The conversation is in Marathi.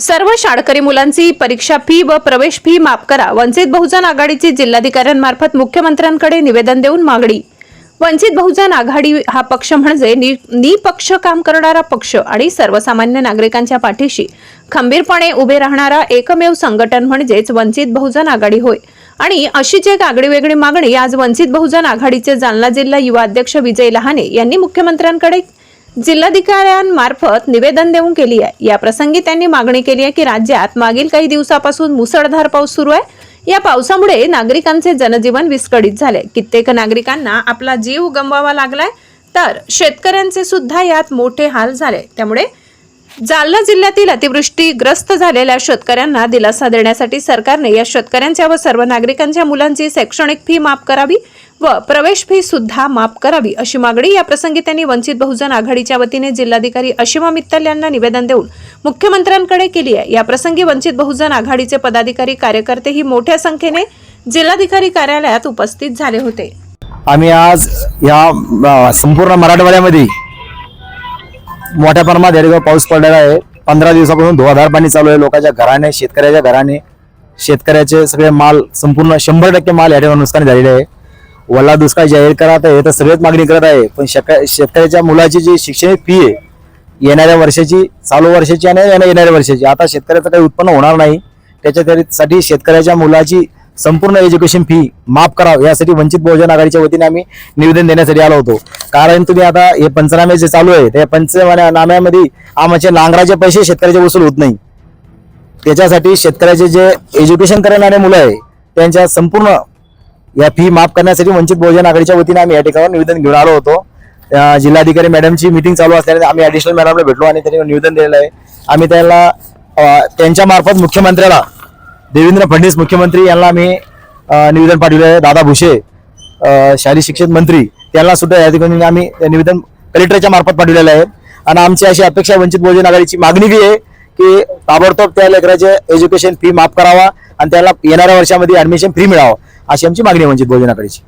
सर्व शाळकरी मुलांची परीक्षा फी व प्रवेश फी माफ करा. वंचित बहुजन आघाडीची जिल्हाधिकाऱ्यांमार्फत मुख्यमंत्र्यांकडे निवेदन देऊन मागणी. वंचित बहुजन आघाडी हा पक्ष म्हणजे नि- निपक्ष काम करणारा पक्ष आणि सर्वसामान्य नागरिकांच्या पाठीशी खंबीरपणे उभे राहणारा एकमेव संघटन म्हणजेच वंचित बहुजन आघाडी होय. आणि अशीच एक आगळीवेगळी मागणी आज वंचित बहुजन आघाडीचे जालना जिल्हा युवा अध्यक्ष विजय लहाने यांनी मुख्यमंत्र्यांकडे जिल्हाधिकाऱ्यांमार्फत निवेदन देऊन केली आहे. या प्रसंगी त्यांनी मागणी केली आहे की राज्यात मागील काही दिवसापासून मुसळधार पाऊस सुरू आहे. या पावसामुळे नागरिकांचे जनजीवन विस्कळीत झाले. कित्येक नागरिकांना आपला जीव गमवावा लागलाय. तर शेतकऱ्यांचे सुद्धा यात मोठे हाल झाले. त्यामुळे जालना जिल्ह्यातील अतिवृष्टीग्रस्त झालेल्या शेतकऱ्यांना दिलासा देण्यासाठी सरकारने या शेतकऱ्यांच्या व सर्व नागरिकांच्या मुलांची शैक्षणिक फी माफ करावी. व प्रवेश फी सुद्धा माफ करावी अशी मागणी या प्रसंगी त्यांनी वंचित बहुजन आघाडीच्या वतीने जिल्हाधिकारी अशिमा मित्तल यांना निवेदन देऊन मुख्यमंत्र्यांकडे केली आहे. या प्रसंगी वंचित बहुजन आघाडीचे पदाधिकारी कार्यकर्ते ही मोठ्या संख्येने जिल्हाधिकारी कार्यालयात उपस्थित झाले होते. आम्ही आज या संपूर्ण मराठवाड्यामध्ये मोठ्या प्रमाणात या ठिकाणी पाऊस पडलेला आहे. पंधरा दिवसापासून धुवाधार पाणी चालू आहे. लोकांच्या घराने शेतकऱ्याच्या घराने शेतकऱ्याचे सगळे माल संपूर्ण शंभर टक्के माल या ठिकाणी नुकसान झालेले आहे. वल्ला दुष्काळ जाहीर करत आहे तर सगळेच मागणी करत आहे. पण शेतकऱ्याच्या मुलाची जी शिक्षणिक फी आहे येणाऱ्या वर्षाची चालू वर्षाची आणि येणाऱ्या वर्षाची आता शेतकऱ्याचं काही उत्पन्न होणार नाही. त्याच्यासाठी शेतकऱ्याच्या मुलाची संपूर्ण एज्युकेशन फी माफ करावं यासाठी वंचित बहुजन आघाडीच्या वतीने आम्ही निवेदन देण्यासाठी आलो होतो. कारण तुम्ही आता हे पंचनामे जे चालू आहे त्या पंचनाम्यामध्ये आमचे नांगराचे पैसे शेतकऱ्याचे वसूल होत नाही. त्याच्यासाठी शेतकऱ्याचे जे एज्युकेशन करणारे मुलं आहे त्यांच्या संपूर्ण या फी माफ करण्यासाठी वंचित बहुजन आघाडीच्या वतीने आम्ही या ठिकाणी निवेदन घेऊन आलो होतो. जिल्हाधिकारी मॅडमची मिटिंग चालू असल्याने आम्ही ऍडिशनल मॅडमला भेटलो आणि त्यांनी निवेदन दिलेलं आहे. आम्ही त्यांना त्यांच्या मार्फत मुख्यमंत्र्याला देवेंद्र फडणवीस मुख्यमंत्री यांना आम्ही निवेदन पाठवले आहे. दादा भुसे शालेय शिक्षण मंत्री त्यांना सुद्धा या ठिकाणी आम्ही निवेदन कलेक्टरच्या मार्फत पाठवलेलं आहे. आणि आमची अशी अपेक्षा वंचित बहुजन आघाडीची मागणी बी आहे की ताबडतोब त्या लेकराचे एज्युकेशन फी माफ करावा आणि त्याला येणाऱ्या वर्षामध्ये ऍडमिशन फ्री मिळावं. अशी आमची मागणी आहे वंचित बहुजन आघाडीची